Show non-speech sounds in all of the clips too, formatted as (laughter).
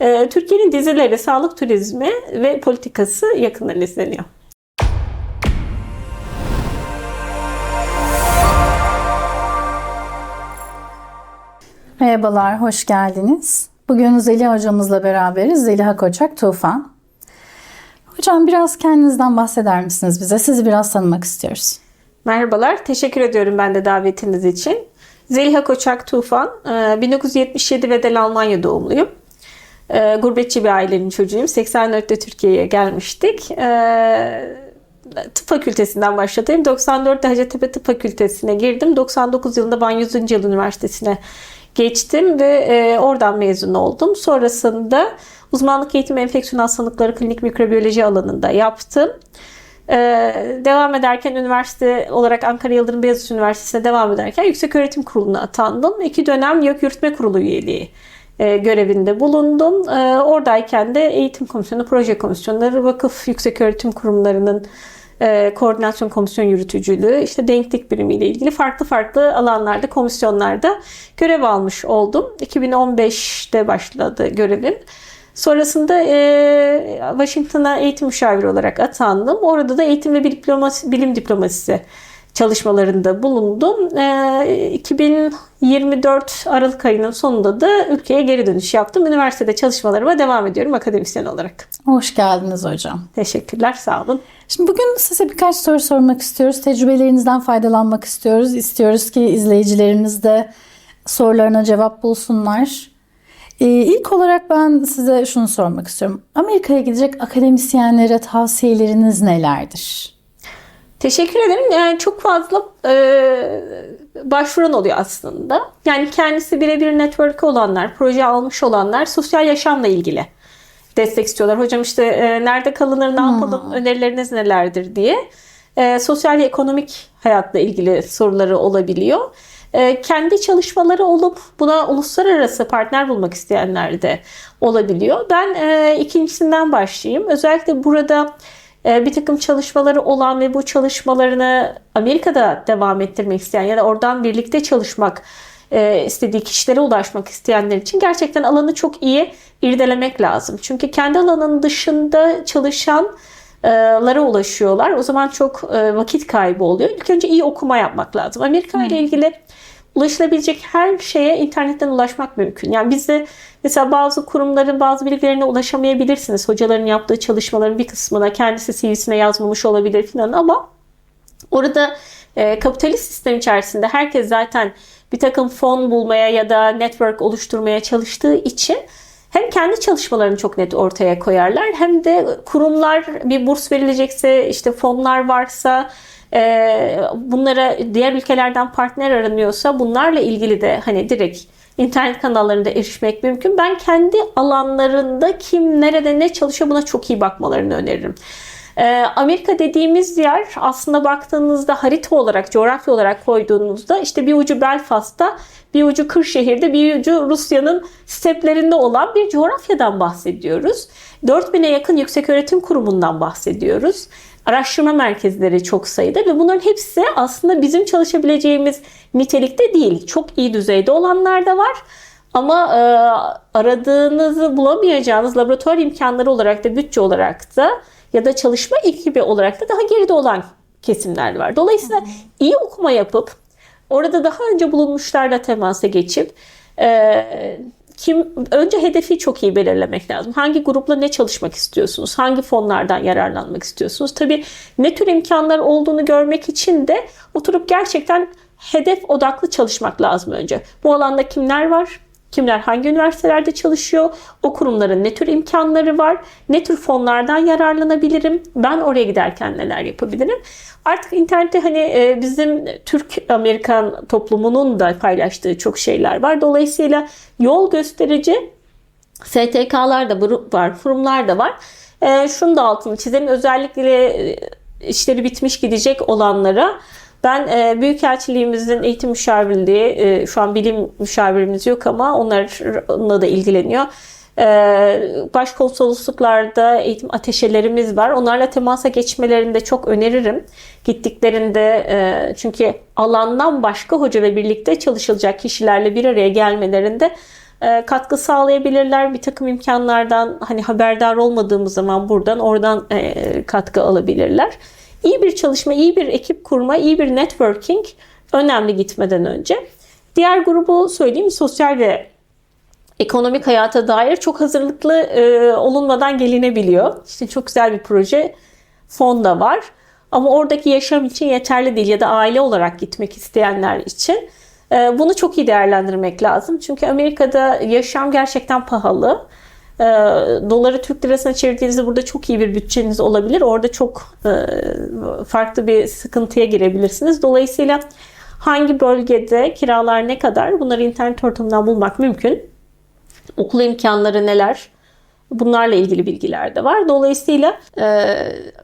Ee, Türkiye'nin dizileri, sağlık turizmi ve politikası yakından izleniyor. Merhabalar, hoş geldiniz. Bugün Zeliha hocamızla beraberiz. Zeliha Koçak Tufan. Hocam biraz kendinizden bahseder misiniz bize? Sizi biraz tanımak istiyoruz. Merhabalar, teşekkür ediyorum ben de davetiniz için. Zeliha Koçak Tufan, e, 1977 Vedel Almanya doğumluyum. E, Gurbetçi bir ailenin çocuğuyum. 84'te Türkiye'ye gelmiştik. E, Tıp fakültesinden başladım. 94'te Hacettepe Tıp Fakültesine girdim. 99 yılında Van Yüzyıl Üniversitesi'ne geçtim ve e, oradan mezun oldum. Sonrasında uzmanlık eğitimi enfeksiyon hastalıkları klinik mikrobiyoloji alanında yaptım. Ee, devam ederken üniversite olarak Ankara Yıldırım Beyazıt Üniversitesi'ne devam ederken Yüksek Öğretim Kurulu'na atandım. İki dönem YÖK Yürütme Kurulu üyeliği görevinde bulundum. E, oradayken de eğitim komisyonu, proje komisyonları, vakıf yüksek öğretim kurumlarının e, koordinasyon komisyon yürütücülüğü, işte denklik birimiyle ilgili farklı farklı alanlarda, komisyonlarda görev almış oldum. 2015'te başladı görevim. Sonrasında e, Washington'a eğitim müşaviri olarak atandım. Orada da eğitim ve bilim diplomasisi çalışmalarında bulundum. E, 2024 Aralık ayının sonunda da ülkeye geri dönüş yaptım. Üniversitede çalışmalarıma devam ediyorum akademisyen olarak. Hoş geldiniz hocam. Teşekkürler, sağ olun. Şimdi bugün size birkaç soru sormak istiyoruz. Tecrübelerinizden faydalanmak istiyoruz. İstiyoruz ki izleyicilerimiz de sorularına cevap bulsunlar. Ee, ilk olarak ben size şunu sormak istiyorum. Amerika'ya gidecek akademisyenlere tavsiyeleriniz nelerdir? Teşekkür ederim. Yani çok fazla e, başvuran oluyor aslında. Yani kendisi birebir network olanlar, proje almış olanlar sosyal yaşamla ilgili destek istiyorlar. Hocam işte e, nerede kalınır, ne yapalım, önerileriniz nelerdir diye. E, sosyal ve ekonomik hayatla ilgili soruları olabiliyor. E, kendi çalışmaları olup buna uluslararası partner bulmak isteyenler de olabiliyor. Ben e, ikincisinden başlayayım. Özellikle burada bir takım çalışmaları olan ve bu çalışmalarını Amerika'da devam ettirmek isteyen ya da oradan birlikte çalışmak e, istediği kişilere ulaşmak isteyenler için gerçekten alanı çok iyi irdelemek lazım. Çünkü kendi alanının dışında çalışanlara ulaşıyorlar. O zaman çok e, vakit kaybı oluyor. İlk önce iyi okuma yapmak lazım. Amerika ile ilgili ulaşılabilecek her şeye internetten ulaşmak mümkün. Yani bizde mesela bazı kurumların bazı bilgilerine ulaşamayabilirsiniz. Hocaların yaptığı çalışmaların bir kısmına kendisi CV'sine yazmamış olabilir falan ama orada e, kapitalist sistem içerisinde herkes zaten bir takım fon bulmaya ya da network oluşturmaya çalıştığı için hem kendi çalışmalarını çok net ortaya koyarlar hem de kurumlar bir burs verilecekse işte fonlar varsa e, bunlara diğer ülkelerden partner aranıyorsa bunlarla ilgili de hani direkt internet kanallarında erişmek mümkün. Ben kendi alanlarında kim nerede ne çalışıyor buna çok iyi bakmalarını öneririm. Ee, Amerika dediğimiz yer aslında baktığınızda harita olarak, coğrafya olarak koyduğunuzda işte bir ucu Belfast'ta, bir ucu Kırşehir'de, bir ucu Rusya'nın steplerinde olan bir coğrafyadan bahsediyoruz. 4000'e yakın yükseköğretim kurumundan bahsediyoruz. Araştırma merkezleri çok sayıda ve bunların hepsi aslında bizim çalışabileceğimiz nitelikte değil. Çok iyi düzeyde olanlar da var. Ama e, aradığınızı bulamayacağınız laboratuvar imkanları olarak da bütçe olarak da ya da çalışma ekibi olarak da daha geride olan kesimler var. Dolayısıyla iyi okuma yapıp orada daha önce bulunmuşlarla temasa geçip e, kim önce hedefi çok iyi belirlemek lazım. Hangi grupla ne çalışmak istiyorsunuz? Hangi fonlardan yararlanmak istiyorsunuz? Tabii ne tür imkanlar olduğunu görmek için de oturup gerçekten hedef odaklı çalışmak lazım önce. Bu alanda kimler var? Kimler hangi üniversitelerde çalışıyor? O kurumların ne tür imkanları var? Ne tür fonlardan yararlanabilirim? Ben oraya giderken neler yapabilirim? Artık internette hani e, bizim Türk-Amerikan toplumunun da paylaştığı çok şeyler var. Dolayısıyla yol gösterici STK'lar da var, kurumlar da var. E, şunu da altını çizelim. Özellikle e, işleri bitmiş gidecek olanlara ben e, Büyükelçiliğimizin eğitim müşavirliği, e, şu an bilim müşavirimiz yok ama onlarla da ilgileniyor. E, başkonsolosluklarda eğitim ateşelerimiz var. Onlarla temasa geçmelerini de çok öneririm. Gittiklerinde e, çünkü alandan başka hoca ve birlikte çalışılacak kişilerle bir araya gelmelerinde e, katkı sağlayabilirler. Bir takım imkanlardan hani haberdar olmadığımız zaman buradan oradan e, katkı alabilirler. İyi bir çalışma, iyi bir ekip kurma, iyi bir networking önemli gitmeden önce. Diğer grubu söyleyeyim sosyal ve ekonomik hayata dair çok hazırlıklı e, olunmadan gelinebiliyor. İşte çok güzel bir proje, fon da var. Ama oradaki yaşam için yeterli değil ya da aile olarak gitmek isteyenler için e, bunu çok iyi değerlendirmek lazım. Çünkü Amerika'da yaşam gerçekten pahalı. E, doları Türk lirasına çevirdiğinizde burada çok iyi bir bütçeniz olabilir. Orada çok e, farklı bir sıkıntıya girebilirsiniz. Dolayısıyla hangi bölgede kiralar ne kadar bunları internet ortamından bulmak mümkün. Okul imkanları neler? Bunlarla ilgili bilgiler de var. Dolayısıyla e,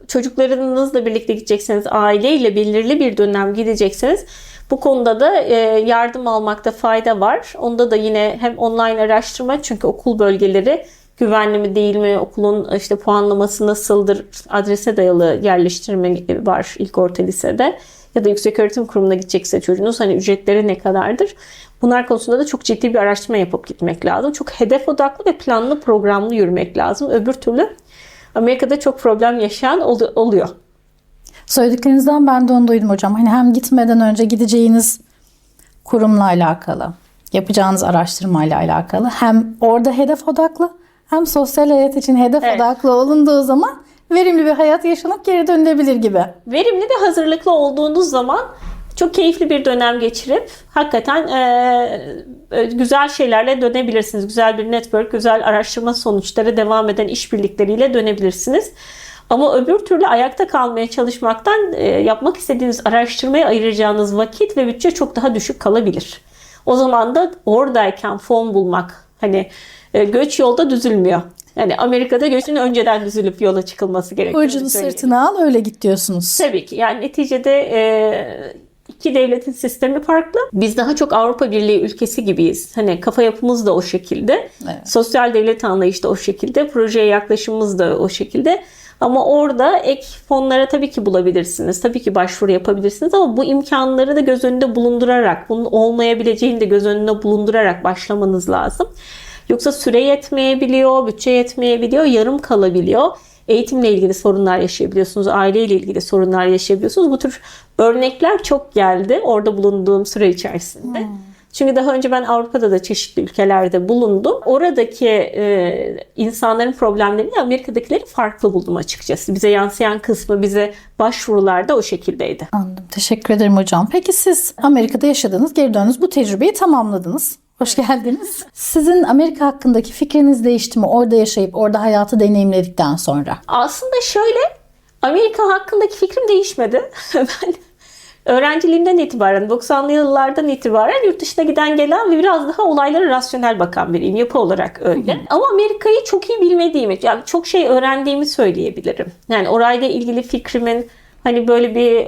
çocuklarınızla birlikte gidecekseniz, aileyle belirli bir dönem gidecekseniz bu konuda da e, yardım almakta fayda var. Onda da yine hem online araştırma çünkü okul bölgeleri güvenli mi değil mi, okulun işte puanlaması nasıldır, adrese dayalı yerleştirme var ilk orta lisede ya da yüksek öğretim kurumuna gidecekse çocuğunuz hani ücretleri ne kadardır? Bunlar konusunda da çok ciddi bir araştırma yapıp gitmek lazım. Çok hedef odaklı ve planlı programlı yürümek lazım. Öbür türlü Amerika'da çok problem yaşayan ol- oluyor. Söylediklerinizden ben de onu duydum hocam. Hani hem gitmeden önce gideceğiniz kurumla alakalı, yapacağınız araştırmayla alakalı hem orada hedef odaklı hem sosyal hayat için hedef Evet. odaklı olunduğu zaman verimli bir hayat yaşanıp geri dönülebilir gibi. Verimli ve hazırlıklı olduğunuz zaman çok keyifli bir dönem geçirip hakikaten e, güzel şeylerle dönebilirsiniz. Güzel bir network, güzel araştırma sonuçları devam eden işbirlikleriyle dönebilirsiniz. Ama öbür türlü ayakta kalmaya çalışmaktan e, yapmak istediğiniz araştırmaya ayıracağınız vakit ve bütçe çok daha düşük kalabilir. O zaman da oradayken fon bulmak hani göç yolda düzülmüyor. Yani Amerika'da göçün önceden düzülüp yola çıkılması gerekiyor. Ucunu sırtına al öyle git diyorsunuz. Tabii ki. Yani neticede e, iki devletin sistemi farklı. Biz daha çok Avrupa Birliği ülkesi gibiyiz. Hani kafa yapımız da o şekilde. Evet. Sosyal devlet anlayışı da o şekilde. Projeye yaklaşımımız da o şekilde. Ama orada ek fonlara tabii ki bulabilirsiniz. Tabii ki başvuru yapabilirsiniz ama bu imkanları da göz önünde bulundurarak, bunun olmayabileceğini de göz önünde bulundurarak başlamanız lazım. Yoksa süre yetmeyebiliyor, bütçe yetmeyebiliyor, yarım kalabiliyor. Eğitimle ilgili sorunlar yaşayabiliyorsunuz, aileyle ilgili sorunlar yaşayabiliyorsunuz. Bu tür örnekler çok geldi orada bulunduğum süre içerisinde. Çünkü daha önce ben Avrupa'da da çeşitli ülkelerde bulundum. Oradaki e, insanların problemlerini Amerika'dakileri farklı buldum açıkçası. Bize yansıyan kısmı bize başvurularda o şekildeydi. Anladım. Teşekkür ederim hocam. Peki siz Amerika'da yaşadınız, geri döndünüz. Bu tecrübeyi tamamladınız. Hoş geldiniz. Sizin Amerika hakkındaki fikriniz değişti mi? Orada yaşayıp orada hayatı deneyimledikten sonra. Aslında şöyle Amerika hakkındaki fikrim değişmedi. (laughs) ben öğrenciliğimden itibaren 90'lı yıllardan itibaren yurt dışına giden gelen ve biraz daha olaylara rasyonel bakan biriyim. Yapı olarak öyle. Ama Amerika'yı çok iyi bilmediğimi, yani çok şey öğrendiğimi söyleyebilirim. Yani orayla ilgili fikrimin hani böyle bir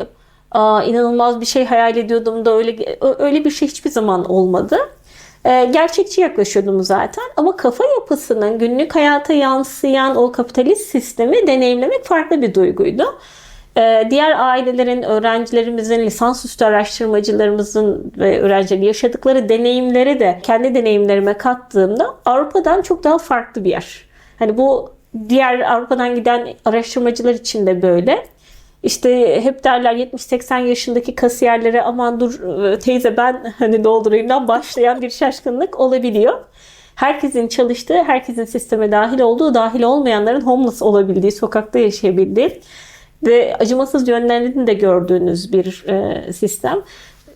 aa, inanılmaz bir şey hayal ediyordum da öyle öyle bir şey hiçbir zaman olmadı. Ee, gerçekçi yaklaşıyordum zaten ama kafa yapısının günlük hayata yansıyan o kapitalist sistemi deneyimlemek farklı bir duyguydu. Ee, diğer ailelerin, öğrencilerimizin, lisansüstü araştırmacılarımızın ve öğrencilerin yaşadıkları deneyimleri de kendi deneyimlerime kattığımda Avrupa'dan çok daha farklı bir yer. Hani bu diğer Avrupa'dan giden araştırmacılar için de böyle. İşte hep derler 70-80 yaşındaki kasiyerlere aman dur e, teyze ben hani doldurayımdan başlayan bir şaşkınlık olabiliyor. Herkesin çalıştığı, herkesin sisteme dahil olduğu, dahil olmayanların homeless olabildiği, sokakta yaşayabildiği ve acımasız yönlerini de gördüğünüz bir e, sistem.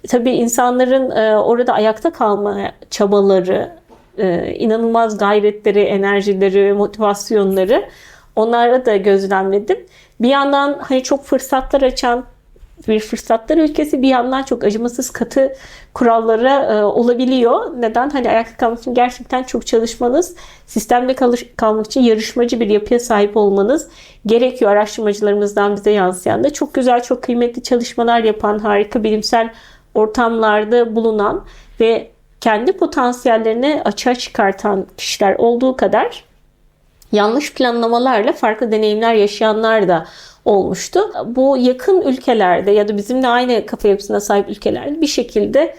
Tabii insanların e, orada ayakta kalma çabaları, e, inanılmaz gayretleri, enerjileri, motivasyonları onlara da gözlemledim. Bir yandan hani çok fırsatlar açan bir fırsatlar ülkesi bir yandan çok acımasız katı kurallara e, olabiliyor. Neden? Hani ayakta kalmak için gerçekten çok çalışmanız, sistemde kalış, kalmak için yarışmacı bir yapıya sahip olmanız gerekiyor. Araştırmacılarımızdan bize yansıyan da çok güzel, çok kıymetli çalışmalar yapan, harika bilimsel ortamlarda bulunan ve kendi potansiyellerini açığa çıkartan kişiler olduğu kadar yanlış planlamalarla farklı deneyimler yaşayanlar da olmuştu. Bu yakın ülkelerde ya da bizimle aynı kafa yapısına sahip ülkelerde bir şekilde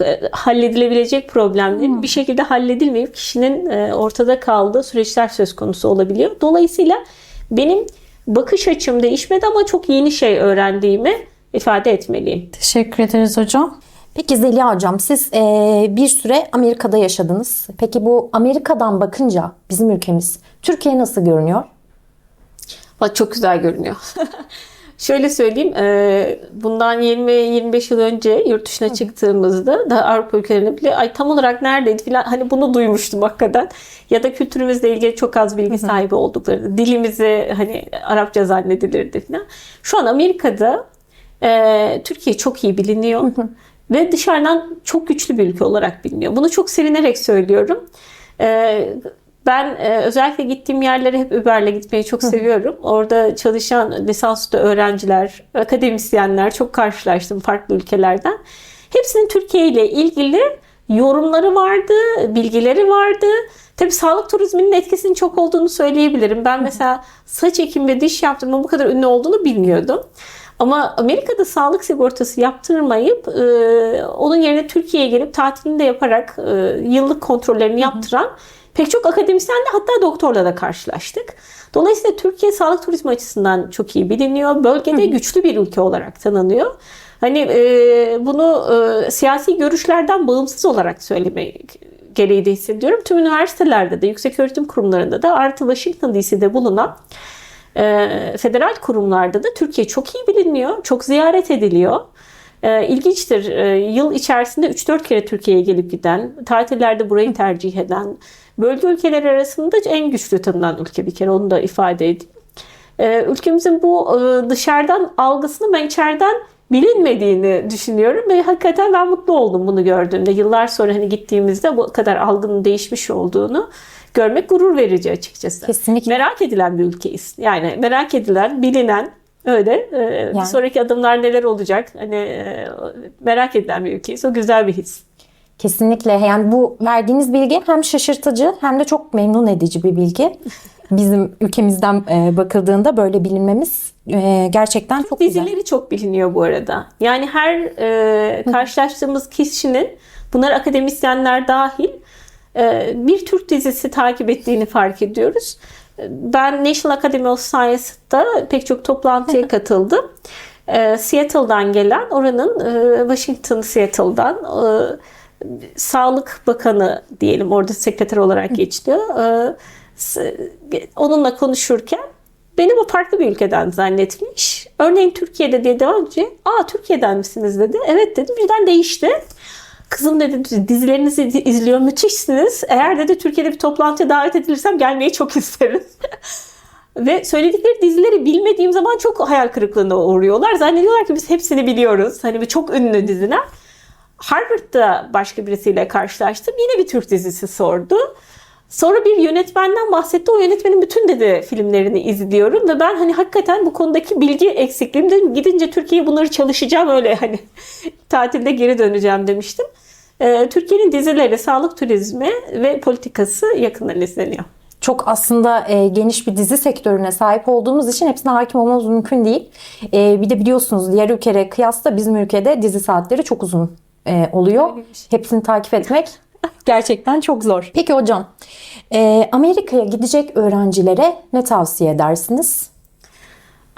e, halledilebilecek problemlerin bir şekilde halledilmeyip kişinin e, ortada kaldığı süreçler söz konusu olabiliyor. Dolayısıyla benim bakış açım değişmedi ama çok yeni şey öğrendiğimi ifade etmeliyim. Teşekkür ederiz hocam. Peki Zeliha Hocam siz eee, bir süre Amerika'da yaşadınız. Peki bu Amerika'dan bakınca bizim ülkemiz Türkiye nasıl görünüyor? Bak çok güzel görünüyor. (laughs) Şöyle söyleyeyim, e, bundan 20-25 yıl önce yurt dışına çıktığımızda da Avrupa ülkelerinde bile ay tam olarak neredeydi falan hani bunu duymuştum hakikaten. Ya da kültürümüzle ilgili çok az bilgi sahibi oldukları, dilimizi hani Arapça zannedilirdi falan. Şu an Amerika'da e, Türkiye çok iyi biliniyor ve dışarıdan çok güçlü bir ülke olarak biliniyor. Bunu çok sevinerek söylüyorum. E, ben e, özellikle gittiğim yerlere hep Uber'le gitmeyi çok seviyorum. Orada çalışan lisansüstü öğrenciler, akademisyenler çok karşılaştım farklı ülkelerden. Hepsinin Türkiye ile ilgili yorumları vardı, bilgileri vardı. Tabii sağlık turizminin etkisinin çok olduğunu söyleyebilirim. Ben mesela saç ekimi ve diş yaptırma bu kadar ünlü olduğunu bilmiyordum. Ama Amerika'da sağlık sigortası yaptırmayıp e, onun yerine Türkiye'ye gelip tatilini de yaparak e, yıllık kontrollerini yaptıran pek çok akademisyenle hatta doktorla da karşılaştık. Dolayısıyla Türkiye sağlık turizmi açısından çok iyi biliniyor. Bölgede güçlü bir ülke olarak tanınıyor. Hani e, bunu e, siyasi görüşlerden bağımsız olarak söylemek gereği de hissediyorum. Tüm üniversitelerde de, yüksek öğretim kurumlarında da artı Washington DC'de bulunan e, federal kurumlarda da Türkiye çok iyi biliniyor, çok ziyaret ediliyor. E, ilginçtir. E, yıl içerisinde 3-4 kere Türkiye'ye gelip giden, tatillerde burayı tercih eden, bölge ülkeleri arasında en güçlü tanınan ülke bir kere onu da ifade edeyim. E, ülkemizin bu e, dışarıdan algısını ben içeriden bilinmediğini düşünüyorum ve hakikaten ben mutlu oldum bunu gördüğümde. Yıllar sonra hani gittiğimizde bu kadar algının değişmiş olduğunu görmek gurur verici açıkçası. Kesinlikle. Merak edilen bir ülkeyiz. Yani merak edilen, bilinen öyle. Bir Yani. sonraki adımlar neler olacak? Hani e, merak edilen bir ülkeyiz. O güzel bir his. Kesinlikle. Yani bu verdiğiniz bilgi hem şaşırtıcı hem de çok memnun edici bir bilgi. Bizim ülkemizden e, bakıldığında böyle bilinmemiz e, gerçekten çok güzel. Dizileri çok biliniyor bu arada. Yani her e, karşılaştığımız kişinin, bunlar akademisyenler dahil, e, bir Türk dizisi takip ettiğini fark ediyoruz. Ben National Academy of Science'da pek çok toplantıya katıldım. E, Seattle'dan gelen, oranın e, Washington Seattle'dan e, Sağlık Bakanı diyelim orada sekreter olarak geçiyor. E, onunla konuşurken beni bu farklı bir ülkeden zannetmiş. Örneğin Türkiye'de diye devam edince, aa Türkiye'den misiniz dedi. Evet dedim birden değişti. Kızım dedi dizilerinizi izliyor müthişsiniz. Eğer dedi Türkiye'de bir toplantıya davet edilirsem gelmeyi çok (laughs) isterim. Ve söyledikleri dizileri bilmediğim zaman çok hayal kırıklığına uğruyorlar. Zannediyorlar ki biz hepsini biliyoruz. Hani bir çok ünlü diziler. Harvard'da başka birisiyle karşılaştım. Yine bir Türk dizisi sordu. Sonra bir yönetmenden bahsetti. O yönetmenin bütün dedi filmlerini izliyorum ve ben hani hakikaten bu konudaki bilgi eksikliğim dedim. Gidince Türkiye'ye bunları çalışacağım öyle hani (laughs) tatilde geri döneceğim demiştim. Ee, Türkiye'nin dizileri, sağlık turizmi ve politikası yakından izleniyor. Çok aslında e, geniş bir dizi sektörüne sahip olduğumuz için hepsine hakim olmamız mümkün değil. E, bir de biliyorsunuz diğer ülkelere kıyasla bizim ülkede dizi saatleri çok uzun e, oluyor. Öyleymiş. Hepsini takip etmek gerçekten çok zor. Peki hocam, e, Amerika'ya gidecek öğrencilere ne tavsiye edersiniz?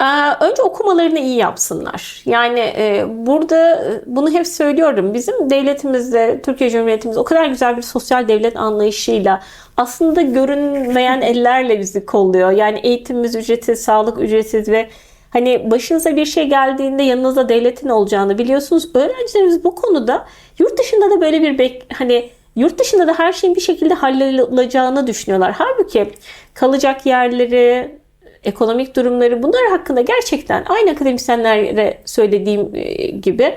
Ee, Önce okumalarını iyi yapsınlar. Yani e, burada e, bunu hep söylüyorum. Bizim devletimizde, Türkiye Cumhuriyetimizde o kadar güzel bir sosyal devlet anlayışıyla aslında görünmeyen ellerle bizi kolluyor. Yani eğitimimiz ücretsiz, sağlık ücretsiz ve hani başınıza bir şey geldiğinde yanınızda devletin olacağını biliyorsunuz. Öğrencilerimiz bu konuda yurt dışında da böyle bir bek hani Yurt dışında da her şeyin bir şekilde hallolacağını düşünüyorlar. Halbuki kalacak yerleri, ekonomik durumları bunlar hakkında gerçekten aynı akademisyenlere söylediğim e, gibi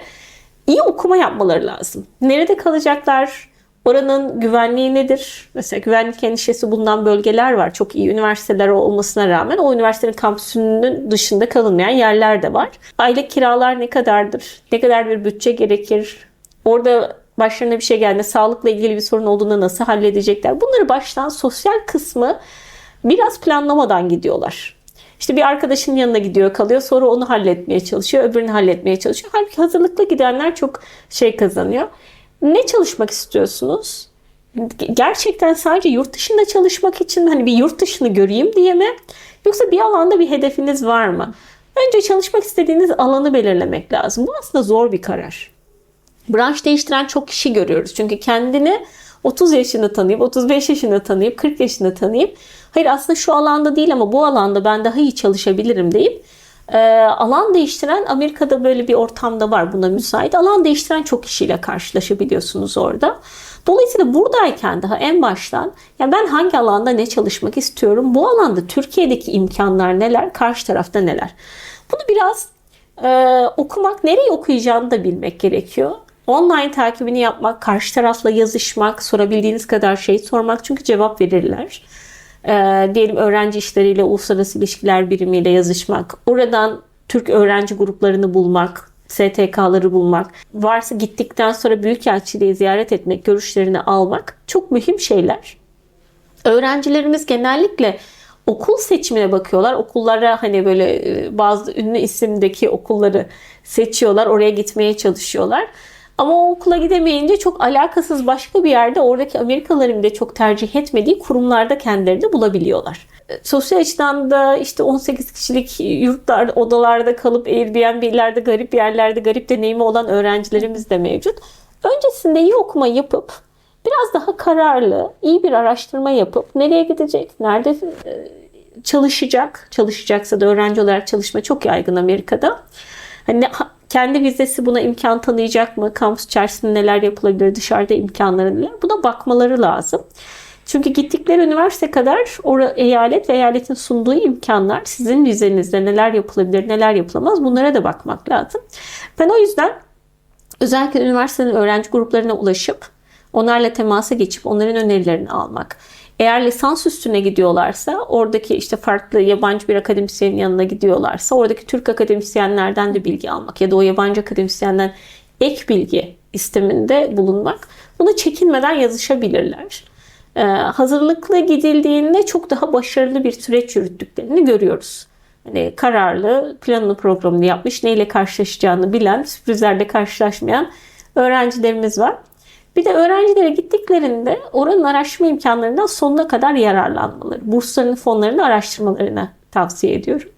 iyi okuma yapmaları lazım. Nerede kalacaklar? Oranın güvenliği nedir? Mesela güvenlik endişesi bulunan bölgeler var. Çok iyi üniversiteler olmasına rağmen o üniversitenin kampüsünün dışında kalınmayan yerler de var. Aylık kiralar ne kadardır? Ne kadar bir bütçe gerekir? Orada başlarına bir şey geldiğinde sağlıkla ilgili bir sorun olduğunda nasıl halledecekler? Bunları baştan sosyal kısmı biraz planlamadan gidiyorlar. İşte bir arkadaşın yanına gidiyor kalıyor sonra onu halletmeye çalışıyor öbürünü halletmeye çalışıyor. Halbuki hazırlıklı gidenler çok şey kazanıyor. ne çalışmak istiyorsunuz? Gerçekten sadece yurt dışında çalışmak için hani bir yurt dışını göreyim diye mi? Yoksa bir alanda bir hedefiniz var mı? Önce çalışmak istediğiniz alanı belirlemek lazım. Bu aslında zor bir karar. Branş değiştiren çok kişi görüyoruz. Çünkü kendini 30 yaşında tanıyıp, 35 yaşında tanıyıp, 40 yaşında tanıyıp hayır aslında şu alanda değil ama bu alanda ben daha iyi çalışabilirim deyip e, alan değiştiren Amerika'da böyle bir ortamda var buna müsait. Alan değiştiren çok kişiyle karşılaşabiliyorsunuz orada. Dolayısıyla buradayken daha en baştan ya ben hangi alanda ne çalışmak istiyorum? Bu alanda Türkiye'deki imkanlar neler? Karşı tarafta neler? Bunu biraz e, okumak, nereyi okuyacağını da bilmek gerekiyor. Online takibini yapmak, karşı tarafla yazışmak, sorabildiğiniz kadar şey sormak çünkü cevap verirler. E, diyelim öğrenci işleriyle uluslararası ilişkiler birimiyle yazışmak, oradan Türk öğrenci gruplarını bulmak, STK'ları bulmak, varsa gittikten sonra Büyükelçiliği ziyaret etmek, görüşlerini almak çok mühim şeyler. Öğrencilerimiz genellikle okul seçimine bakıyorlar. Okullara hani böyle e, bazı ünlü isimdeki okulları seçiyorlar. Oraya gitmeye çalışıyorlar. Ama o okula gidemeyince çok alakasız başka bir yerde oradaki Amerikalıların bile çok tercih etmediği kurumlarda kendilerini bulabiliyorlar. E, Sosyal açıdan da işte 18 kişilik yurtlar, odalarda kalıp Airbnb'lerde garip yerlerde garip deneyimi olan öğrencilerimiz de mevcut. Öncesinde iyi okuma yapıp biraz daha kararlı, iyi bir araştırma yapıp nereye gidecek, nerede e, çalışacak, çalışacaksa da öğrenci olarak çalışma çok yaygın Amerika'da. Hani ha- kendi vizesi buna imkan tanıyacak mı? Kampüs içerisinde neler yapılabilir? Dışarıda imkanları neler? Buna bakmaları lazım. Çünkü gittikleri üniversite kadar o eyalet ve eyaletin sunduğu imkanlar sizin vizenizde neler yapılabilir, neler yapılamaz bunlara da bakmak lazım. Ben o yüzden özellikle üniversitenin öğrenci gruplarına ulaşıp onlarla temasa geçip onların önerilerini almak. Eğer lisans üstüne gidiyorlarsa oradaki işte farklı yabancı bir akademisyenin yanına gidiyorlarsa oradaki Türk akademisyenlerden de bilgi almak ya da o yabancı akademisyenden ek bilgi isteminde bulunmak. Buna çekinmeden yazışabilirler. Ee, hazırlıklı gidildiğinde çok daha başarılı bir süreç yürüttüklerini görüyoruz. Hani kararlı, planını programını yapmış, neyle karşılaşacağını bilen, sürprizlerle karşılaşmayan öğrencilerimiz var. Bir de öğrencilere gittiklerinde oranın araştırma imkanlarından sonuna kadar yararlanmaları, bursların fonlarını araştırmalarını tavsiye ediyorum.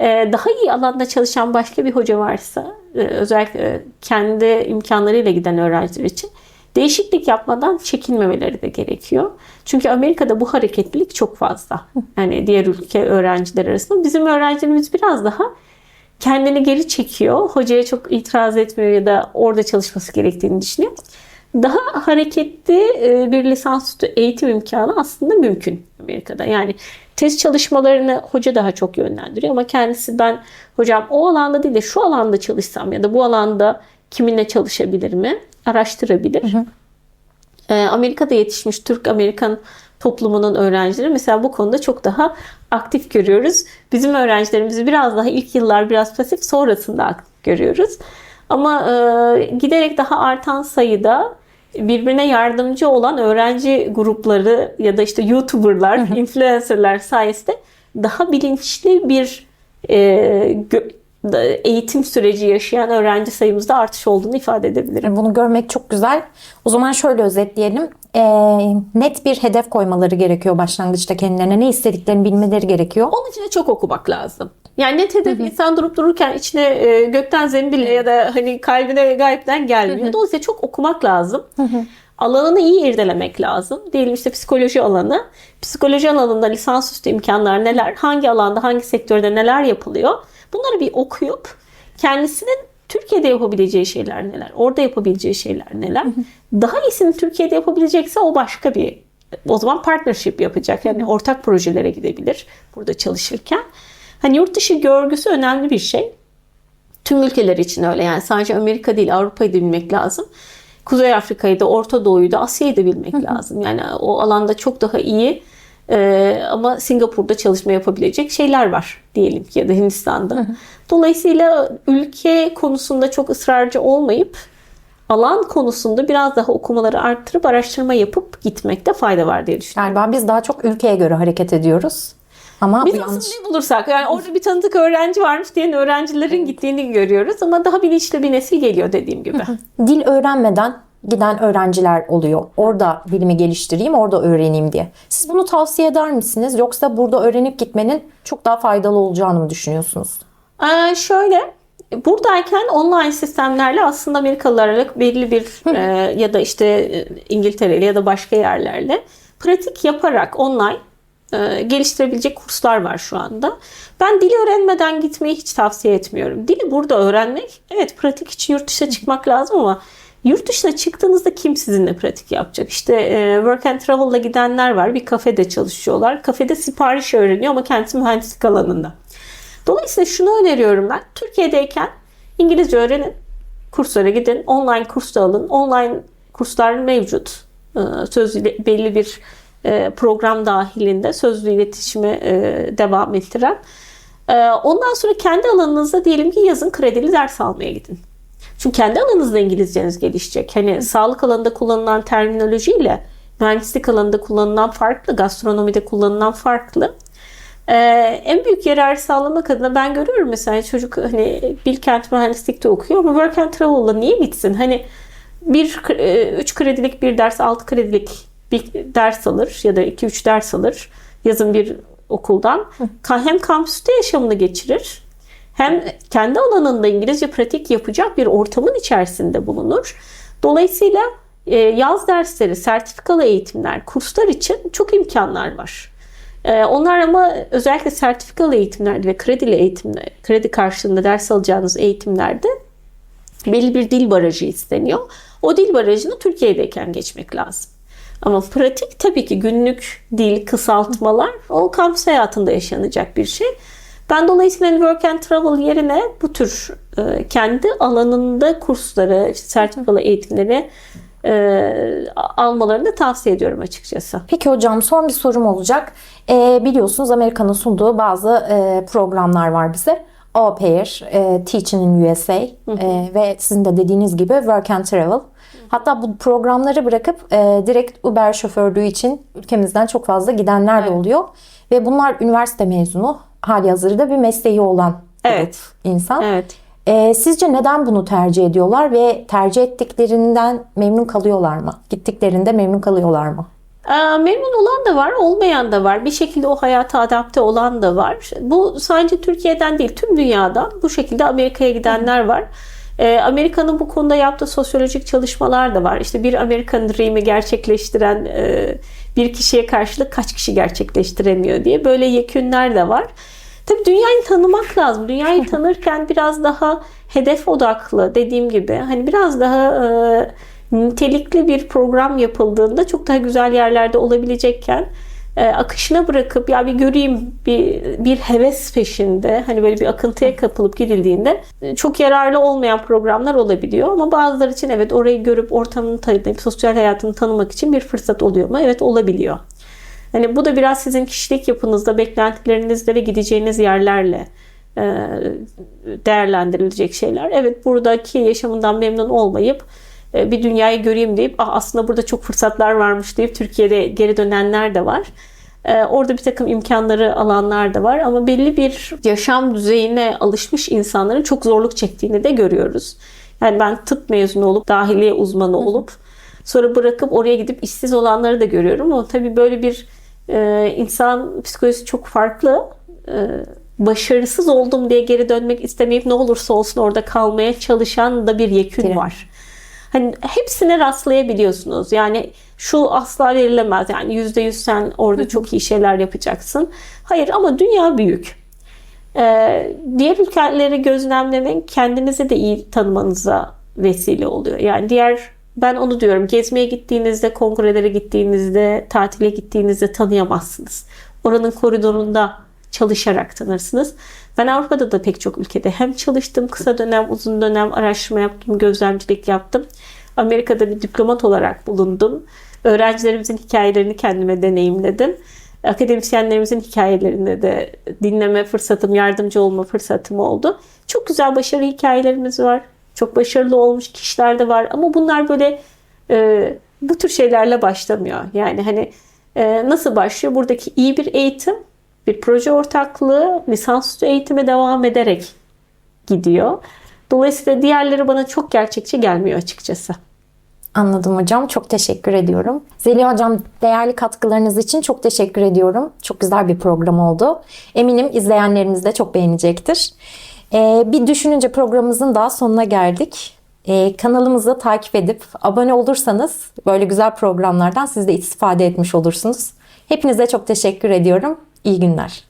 Ee, daha iyi alanda çalışan başka bir hoca varsa, e, özellikle kendi imkanlarıyla giden öğrenciler için değişiklik yapmadan çekinmemeleri de gerekiyor. Çünkü Amerika'da bu hareketlilik çok fazla. Yani diğer ülke öğrenciler arasında. Bizim öğrencilerimiz biraz daha kendini geri çekiyor. Hocaya çok itiraz etmiyor ya da orada çalışması gerektiğini düşünüyor. Daha hareketli e, bir lisansüstü eğitim imkanı aslında mümkün Amerika'da. Yani test çalışmalarını hoca daha çok yönlendiriyor ama kendisi ben hocam o alanda değil de şu alanda çalışsam ya da bu alanda kiminle çalışabilir mi araştırabilir. Ee, Amerika'da yetişmiş Türk-Amerikan toplumunun öğrencileri mesela bu konuda çok daha aktif görüyoruz. Bizim öğrencilerimizi biraz daha ilk yıllar biraz pasif sonrasında aktif görüyoruz. Ama e, giderek daha artan sayıda birbirine yardımcı olan öğrenci grupları ya da işte YouTuber'lar, influencer'lar sayesinde daha bilinçli bir e, eğitim süreci yaşayan öğrenci sayımızda artış olduğunu ifade edebilirim. Bunu görmek çok güzel. O zaman şöyle özetleyelim. Ee, net bir hedef koymaları gerekiyor başlangıçta kendilerine. Ne istediklerini bilmeleri gerekiyor. Onun için de çok okumak lazım. Yani net hedef insan durup dururken içine e, gökten zembille ya da hani kalbine gayipten gelmiyor. Dolayısıyla çok okumak lazım. Alanını iyi irdelemek lazım. Diyelim işte psikoloji alanı. Psikoloji alanında lisansüstü imkanlar neler? Hangi alanda, hangi sektörde neler yapılıyor? Bunları bir okuyup kendisinin Türkiye'de yapabileceği şeyler neler? Orada yapabileceği şeyler neler? Daha iyisini Türkiye'de yapabilecekse o başka bir o zaman partnership yapacak. Yani ortak projelere gidebilir burada çalışırken. Hani yurt dışı görgüsü önemli bir şey. Tüm ülkeler için öyle yani sadece Amerika değil Avrupa'yı da bilmek lazım. Kuzey Afrika'yı da Orta Doğu'yu da Asya'yı da bilmek lazım. Yani o alanda çok daha iyi e, ama Singapur'da çalışma yapabilecek şeyler var diyelim ki ya da Hindistan'da. Dolayısıyla ülke konusunda çok ısrarcı olmayıp alan konusunda biraz daha okumaları arttırıp araştırma yapıp gitmekte fayda var diye düşünüyorum. Galiba biz daha çok ülkeye göre hareket ediyoruz. Ama Biz yanlış. aslında ne bulursak yani orada bir tanıdık öğrenci varmış diyen öğrencilerin gittiğini görüyoruz ama daha bilinçli bir nesil geliyor dediğim gibi. Dil öğrenmeden giden öğrenciler oluyor. Orada bilimi geliştireyim, orada öğreneyim diye. Siz bunu tavsiye eder misiniz? Yoksa burada öğrenip gitmenin çok daha faydalı olacağını mı düşünüyorsunuz? Ee, şöyle buradayken online sistemlerle aslında Amerikalılarla belli bir e, ya da işte e, İngiltere'li ya da başka yerlerle pratik yaparak online geliştirebilecek kurslar var şu anda. Ben dil öğrenmeden gitmeyi hiç tavsiye etmiyorum. Dili burada öğrenmek, evet pratik için yurt dışına çıkmak lazım ama yurt dışına çıktığınızda kim sizinle pratik yapacak? İşte e, work and travel'la gidenler var. Bir kafede çalışıyorlar. Kafede sipariş öğreniyor ama kendisi mühendislik alanında. Dolayısıyla şunu öneriyorum ben. Türkiye'deyken İngilizce öğrenin. Kurslara gidin. Online kurs da alın. Online kurslar mevcut. Sözlü belli bir e, program dahilinde sözlü iletişimi e, devam ettiren. Ee, Ondan sonra kendi alanınızda diyelim ki yazın kredili ders almaya gidin. Çünkü kendi alanınızda İngilizceniz gelişecek. Hani sağlık alanında kullanılan terminolojiyle mühendislik alanında kullanılan farklı, gastronomide kullanılan farklı. Ee, en büyük yarar sağlamak adına ben görüyorum mesela çocuk hani Bilkent mühendislikte okuyor ama work and travel'la niye gitsin? Hani bir 3 kredilik bir ders, 6 kredilik bir ders alır ya da 2-3 ders alır yazın bir okuldan. Hem kampüste yaşamını geçirir hem kendi alanında İngilizce pratik yapacak bir ortamın içerisinde bulunur. Dolayısıyla e, yaz dersleri, sertifikalı eğitimler, kurslar için çok imkanlar var. E, Onlar ama özellikle sertifikalı eğitimlerde ve kredili eğitimler, kredi karşılığında ders alacağınız eğitimlerde belli bir dil barajı isteniyor. O dil barajını Türkiye'deyken geçmek lazım. Ama pratik tabii ki günlük dil, kısaltmalar o kampüs hayatında yaşanacak bir şey. Ben dolayısıyla work and travel yerine bu tür e, kendi alanında kursları, işte sertifikalı eğitimleri e, almalarını da tavsiye ediyorum açıkçası. Peki hocam son bir sorum olacak. Ee, biliyorsunuz Amerika'nın sunduğu bazı e, programlar var bize. Au Pair, e, Teaching in USA e, ve sizin de dediğiniz gibi Work and Travel. Hatta bu programları bırakıp e, direkt Uber şoförlüğü için ülkemizden çok fazla gidenler de Evet. oluyor. Ve bunlar üniversite mezunu, hali hazırda bir mesleği olan Evet. insan. Evet. E, sizce neden bunu tercih ediyorlar ve tercih ettiklerinden memnun kalıyorlar mı? Gittiklerinde memnun kalıyorlar mı? Aa, Memnun olan da var, olmayan da var. Bir şekilde o hayata adapte olan da var. Bu sadece Türkiye'den değil, tüm dünyadan bu şekilde Amerika'ya gidenler var. Ee, Amerika'nın bu konuda yaptığı sosyolojik çalışmalar da var. İşte bir American Dream'i gerçekleştiren e, bir kişiye karşılık kaç kişi gerçekleştiremiyor diye böyle yekünler de var. Tabii dünyayı tanımak lazım. Dünyayı (laughs) tanırken biraz daha hedef odaklı dediğim gibi hani biraz daha e, nitelikli bir program yapıldığında çok daha güzel yerlerde olabilecekken akışına bırakıp ya bir göreyim bir bir heves peşinde hani böyle bir akıntıya kapılıp gidildiğinde e, çok yararlı olmayan programlar olabiliyor ama bazıları için evet orayı görüp ortamını tanıyıp sosyal hayatını tanımak için bir fırsat oluyor mu? Evet olabiliyor. Hani bu da biraz sizin kişilik yapınızda, beklentilerinizle ve gideceğiniz yerlerle e, değerlendirilecek şeyler. Evet buradaki yaşamından memnun olmayıp e, bir dünyayı göreyim deyip ah, aslında burada çok fırsatlar varmış deyip Türkiye'de geri dönenler de var. E, Orada bir takım imkanları alanlar da var ama belli bir yaşam düzeyine alışmış insanların çok zorluk çektiğini de görüyoruz. Yani ben tıp mezunu olup, dahiliye uzmanı olup sonra bırakıp oraya gidip işsiz olanları da görüyorum. Ama tabii böyle bir e, insan psikolojisi çok farklı. E, başarısız oldum diye geri dönmek istemeyip ne olursa olsun orada kalmaya çalışan da bir yekün var. Hani hepsine rastlayabiliyorsunuz. Yani şu asla verilemez. Yani yüzde yüz sen orada çok iyi şeyler yapacaksın. Hayır ama dünya büyük. Ee, diğer ülkeleri gözlemlemek kendinizi de iyi tanımanıza vesile oluyor. Yani diğer ben onu diyorum gezmeye gittiğinizde, kongrelere gittiğinizde, tatile gittiğinizde tanıyamazsınız. Oranın koridorunda çalışarak tanırsınız. Ben Avrupa'da da pek çok ülkede hem çalıştım, kısa dönem, uzun dönem araştırma yaptım, gözlemcilik yaptım. Amerika'da bir diplomat olarak bulundum. Öğrencilerimizin hikayelerini kendime deneyimledim. Akademisyenlerimizin hikayelerini de dinleme fırsatım, yardımcı olma fırsatım oldu. Çok güzel başarı hikayelerimiz var. Çok başarılı olmuş kişiler de var ama bunlar böyle e, bu tür şeylerle başlamıyor. Yani hani e, nasıl başlıyor? Buradaki iyi bir eğitim, bir proje ortaklığı, lisansüstü eğitime devam ederek gidiyor. Dolayısıyla diğerleri bana çok gerçekçi gelmiyor açıkçası. Anladım hocam. Çok teşekkür ediyorum. Zeliha hocam değerli katkılarınız için çok teşekkür ediyorum. Çok güzel bir program oldu. Eminim izleyenlerimiz de çok beğenecektir. Ee, bir düşününce programımızın daha sonuna geldik. Ee, kanalımızı takip edip abone olursanız böyle güzel programlardan siz de istifade etmiş olursunuz. Hepinize çok teşekkür ediyorum. İyi günler.